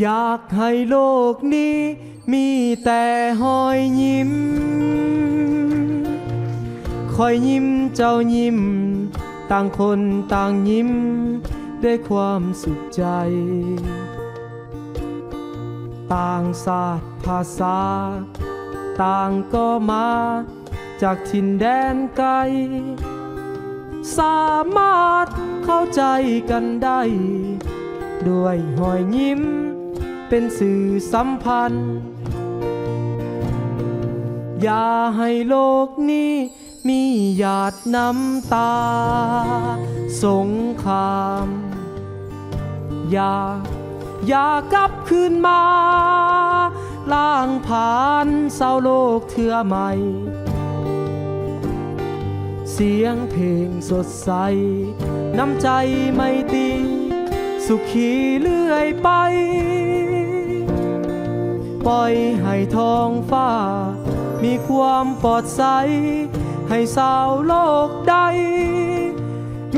อยากให้โลกนี้มีแต่หอยยิ้ม คอยยิ้มเจ้ายิ้ม ต่างคนต่างยิ้ม ด้วยความสุขใจ ต่างศาสตร์ภาษา ต่างก็มาจากถิ่นแดนไกล สามารถเข้าใจกันได้ ด้วยหอยยิ้ม เป็นสื่อสัมพันธ์ อย่าให้โลกนี้ มีหยาดน้ำตา สงคราม อย่า อย่ากลับคืนมา ล่างผ่านเศร้าโลกเทือใหม่ เสียงเพลงสดใส น้ำใจไม่ตี สุขีเลื่อยไป ปล่อยให้ท้องฟ้า มีความปลอดใส ให้สาวโลกใด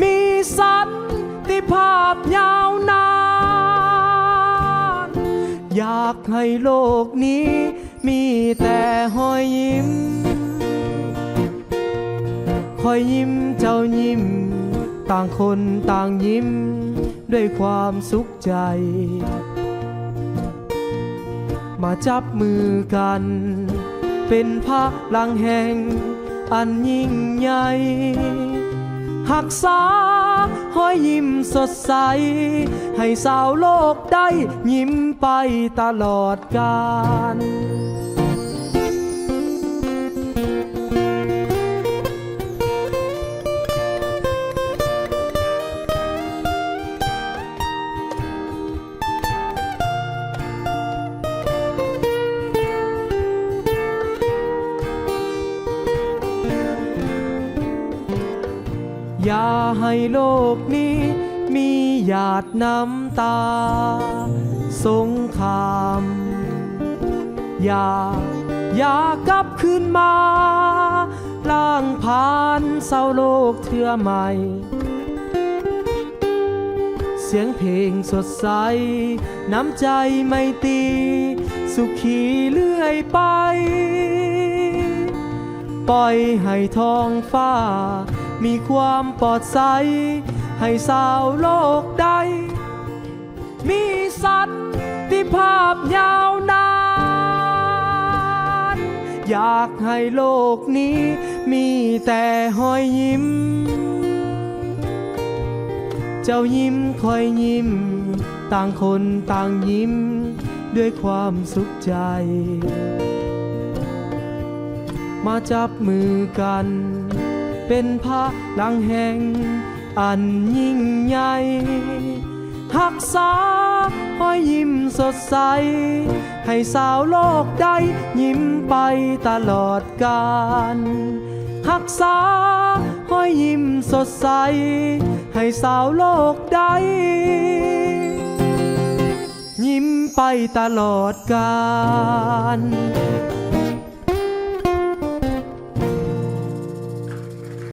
มีสันติภาพยาวนาน อยากให้โลกนี้มีแต่หอยยิ้ม คอยยิ้มเจ้ายิ้ม ต่างคนต่างยิ้ม ด้วยความสุขใจ มาจับมือกัน เป็นพลังแห่ง อันยิ่งใหญ่หักษาห้อยยิ้มสดใส ให้สาวโลกได้ยิ้มไปตลอดกาล อย่าให้โลกนี้ มีหยาดน้ำตา สงคราม อย่า อย่ากลับคืนมาล่างผ่านเศร้าโลกเทือใหม่ เสียงเพลงสดใส น้ำใจไม่ตี สุขีเลื่อยไป ปล่อยให้ท้องฟ้า มีความปลอดใส ให้สาวโลกได้ มีสันติภาพยาวนาน อยากให้โลกนี้มีแต่หอยยิ้ม เจ้ายิ้มคอยยิ้ม ต่างคนต่างยิ้ม ด้วยความสุขใจ มาจับมือกัน เป็นพลังแห่ง อันยิ่งใหญ่หักษาห้อยยิ้มสดใส ให้สาวโลกได้ยิ้มไปตลอดกาลหักษาห้อยยิ้มสดใส ให้สาวโลกได้ยิ้มไปตลอดกาล